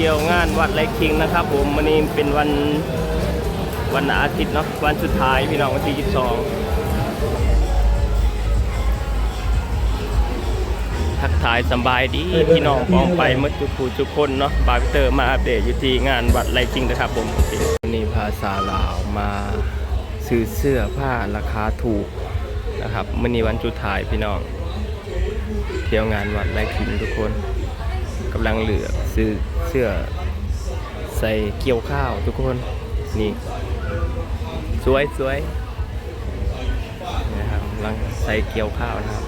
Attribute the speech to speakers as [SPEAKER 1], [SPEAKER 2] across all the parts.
[SPEAKER 1] ที่ยวงานวัดไรคิงนะครับ ผมวันนี้เป็นวันวันอาทิตย์เนาะวันสุดท้ายพี่น้องวันที่ 22 ทักทายสบายดีพี่น้องปองไปเมื่อจุกผู้ทุกคนเนาะบาร์เตอร์มาอัปเดตอยู่ที่งานวัดไรคิงนะครับ ผมวันนี้ภาษาลาวมาซื้อเสื้อผ้าราคาถูกนะครับมื่อนี้วันสุดท้ายพี่น้อง เที่ยวงานวัดไรคิงทุกคน กำลังเหลือกซื้อเสื้อใส่เกี่ยวข้าวทุกคน นี่ สวยสวยนะครับกำลังใส่เกี่ยวข้าวนะครับ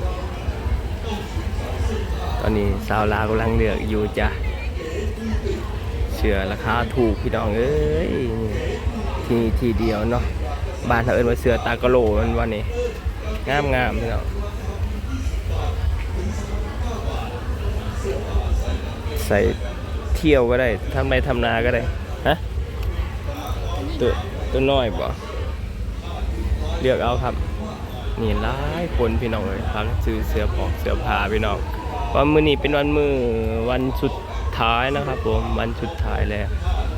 [SPEAKER 1] ตอนนี้สาวลาวกำลังเหลือกอยู่จ้ะเสื้อราคาถูกพี่น้องเอ้ยที่ทีเดียวเนาะบ้านเขาเอิ้นว่าเสื้อตากะโลมันวันนี้งามงามพี่น้อง ส่เที่ยวก็ได้ทำไรทำนาก็ได้ฮะตัวตัวน้อยบ่เลือกเอาครับนี่หลายคนพี่น้องเลยพักซื้อเสื้อผอกเสื้อผ้าพี่น้องวันมือนี้เป็นวันมือวันสุดท้ายนะครับผมวันสุดท้ายแล้ว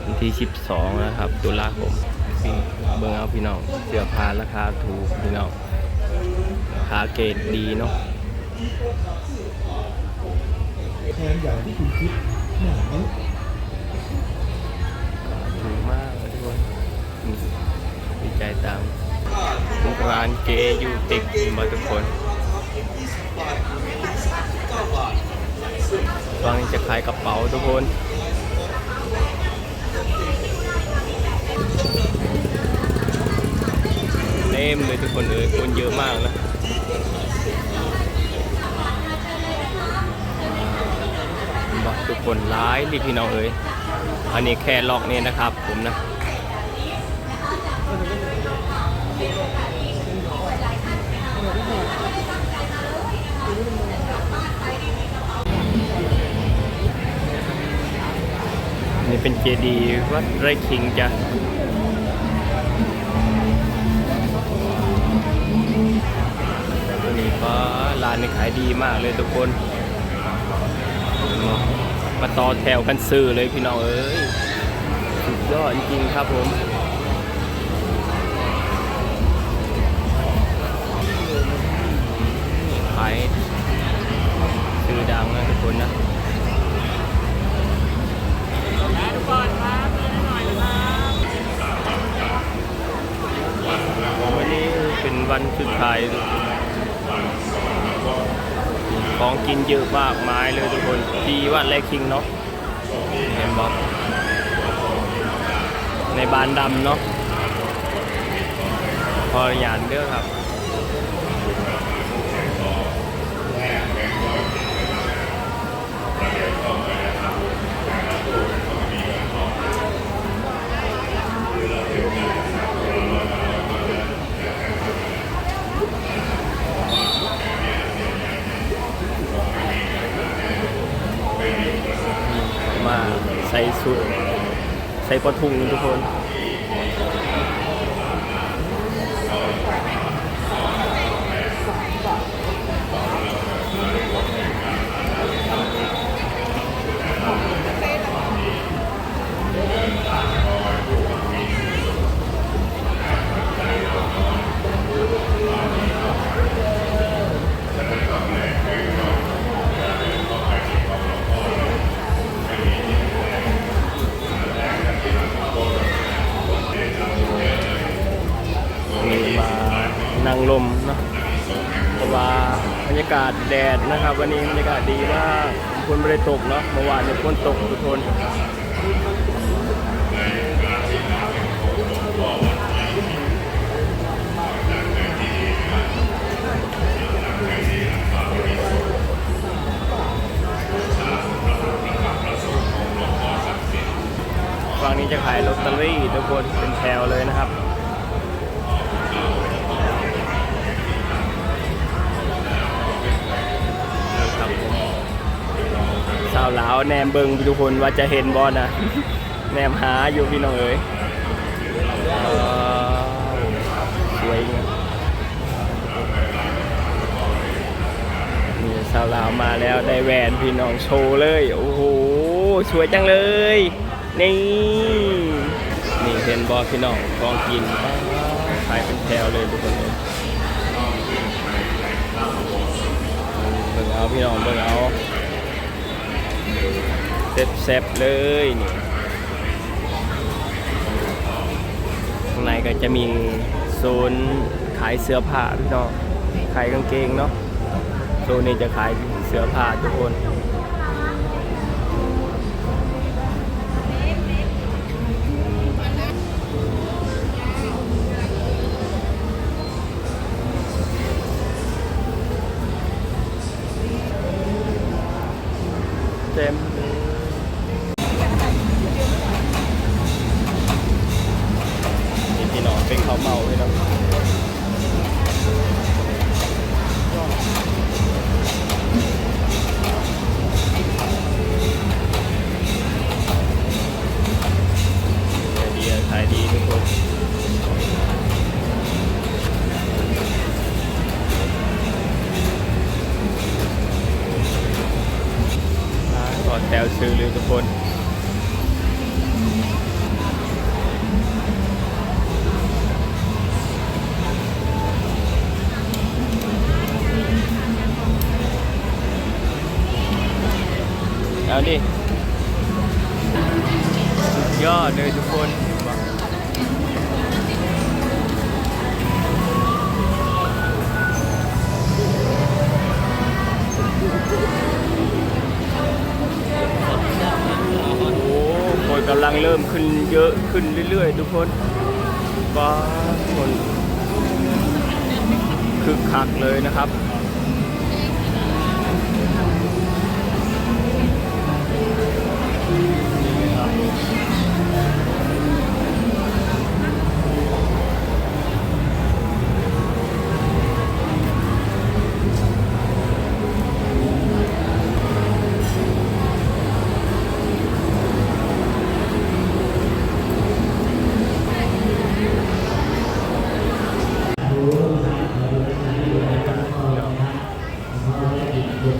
[SPEAKER 1] วันที่ 12 นะครับตุลาคมนี่เบิ่งเอาพี่น้องเสื้อผ้าราคาถูกพี่น้องราคาเกรดดีเนาะ
[SPEAKER 2] แทนอย่างที่คุณคิดหนานี้
[SPEAKER 1] ถูกมากเลยทุกคนนี่ดีใจตามร้านเกอยู่ติดมาทุกคนวางนี้จะขายกระเป๋าทุกคนเต็มเลยทุกคนเลยคนเยอะมากนะ ทุกคนร้ายรีพี่น้องเอ้ยอันนี้แค่ล็อกนี่นะครับ ผมนะนี่เป็นเจดีย์วัดไร่คิงจ้ะตัวนี้ก็ร้านนี้ขายดีมากเลยทุกคน มาต่อแถวกันซื้อเลยพี่น้องเอ้ยสุดยอดจริงๆครับผมขายซื้อดังนะทุกคนนะ กินเยอะมากมายเลยทุกคนที่วัดแรกคิงเนาะเห็นบอกในบานดำเนาะพอหยานเด้อครับ มาใส่สุด ใส่กระทุงนะทุกคน นะครับ วันนี้บรรยากาศดีมากฝนไม่ได้ตกเนาะเมื่อวานเนี่ยฝนตกทุกคนฝั่งนี้จะขายลอตเตอรี่ทุกคนเป็นแถวเลยนะครับาวลาวแนมเบิงทุกคนว่าจะเห็นบอลนะแนมหาอยู่พี่น้องเอ๋ยสวยงามนี่สาวลาวมาแล้วได้แหวนพี่น้องโชว์เลย โอ้โหสวยจังเลย นี่นี่เห็นบอลพี่น้องกองกินขายเป็นแถวเลยทุกคนเลยเบิ่งเอาพี่น้องเบิ่งเอา เซ็บๆเลยนี่ข้างในก็จะมีโซนขายเสื้อผ้าพี่น้องขายกางเกงเนาะโซนนี้จะขายเสื้อผ้าทุกคน เขาเมาพี่น้องดีอะขายดีทุกคนอ่าต่อแถวซื้อเลยทุกคน เอาดิสุดยอดเลยทุกคนโอ้โหคนกำลังเริ่มขึ้นเยอะขึ้นเรื่อยๆ ทุกคนว้าคนคึกคักเลยนะครับ ใน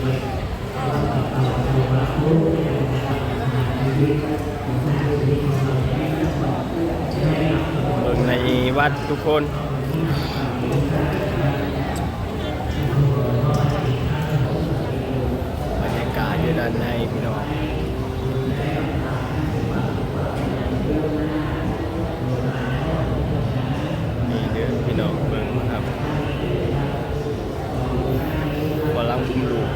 [SPEAKER 1] วัดทุกคน บรรยากาศอยู่ด้านในพี่น้อง นี่เด้อพี่น้องเบิ่งนะครับวลังบุมลูก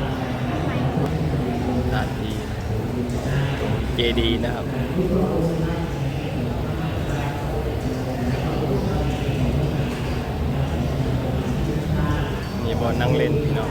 [SPEAKER 1] สถานที่เจ ดีนะครับมีบอลนั่งเล่นพี่น้อง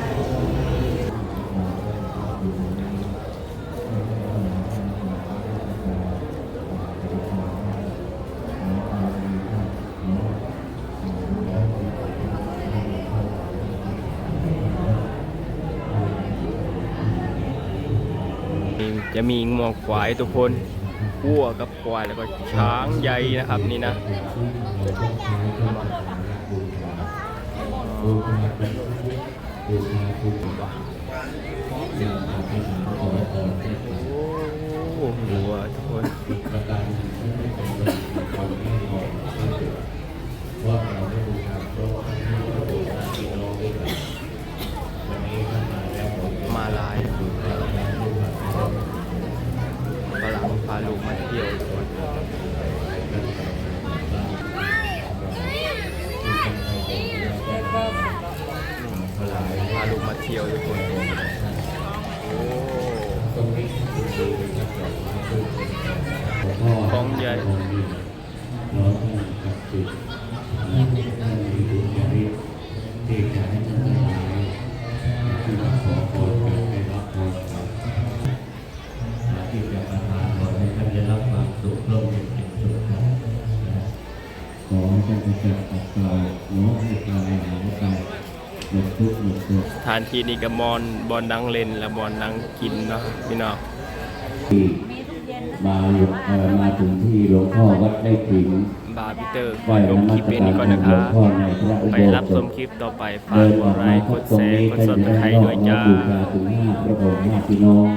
[SPEAKER 1] จะมีงวงควายทุกคนวัวกับควายแล้วก็ช้างใหญ่นะครับนี่นะอ เที่ยวทุกคนโอ้ของใหญ่
[SPEAKER 3] น้องกับจิตและท่านมีบุญญาฤทธิ์ที่จะให้ท่านทั้งหลายที่มาขอพรกันได้รับพรครับที่จะประทานขอให้ท่านได้รับความสุขร่มเย็นสุขขอให้ท่าน
[SPEAKER 1] ถานที่นี่ก็บอลบอลนังเล่นและบอลนังกินเนาะพี่น้อง
[SPEAKER 3] ที่มาหลวงเอ่อมาถึงที่หลวงพ่อวัดได้ถึง
[SPEAKER 1] บาร์บิเตอร์
[SPEAKER 3] ไหว้
[SPEAKER 1] ล
[SPEAKER 3] น
[SPEAKER 1] ง
[SPEAKER 3] มั
[SPEAKER 1] คลิป
[SPEAKER 3] ส
[SPEAKER 1] เป็น
[SPEAKER 3] การ
[SPEAKER 1] นี้ก่อนนะค
[SPEAKER 3] หลว
[SPEAKER 1] รั
[SPEAKER 3] ง
[SPEAKER 1] บ
[SPEAKER 3] พ่อในพระอุ
[SPEAKER 1] ไป
[SPEAKER 3] โบ
[SPEAKER 1] รับ
[SPEAKER 3] ส
[SPEAKER 1] ช
[SPEAKER 3] ถ
[SPEAKER 1] มคลิปต่อไปฝาก
[SPEAKER 3] เดิน
[SPEAKER 1] ก
[SPEAKER 3] ออ
[SPEAKER 1] ด
[SPEAKER 3] ก
[SPEAKER 1] ไล
[SPEAKER 3] มา
[SPEAKER 1] ค์ก
[SPEAKER 3] ทัก
[SPEAKER 1] ด
[SPEAKER 3] ตรง
[SPEAKER 1] แชร์
[SPEAKER 3] นี้
[SPEAKER 1] กด
[SPEAKER 3] ก็
[SPEAKER 1] ซับ
[SPEAKER 3] จะ
[SPEAKER 1] สไคร
[SPEAKER 3] ได้
[SPEAKER 1] ต์
[SPEAKER 3] อ
[SPEAKER 1] ด้
[SPEAKER 3] อ
[SPEAKER 1] วย
[SPEAKER 3] กมา
[SPEAKER 1] จ้า
[SPEAKER 3] บูชาถึงห้าพระองค์ห้าพี่น้อง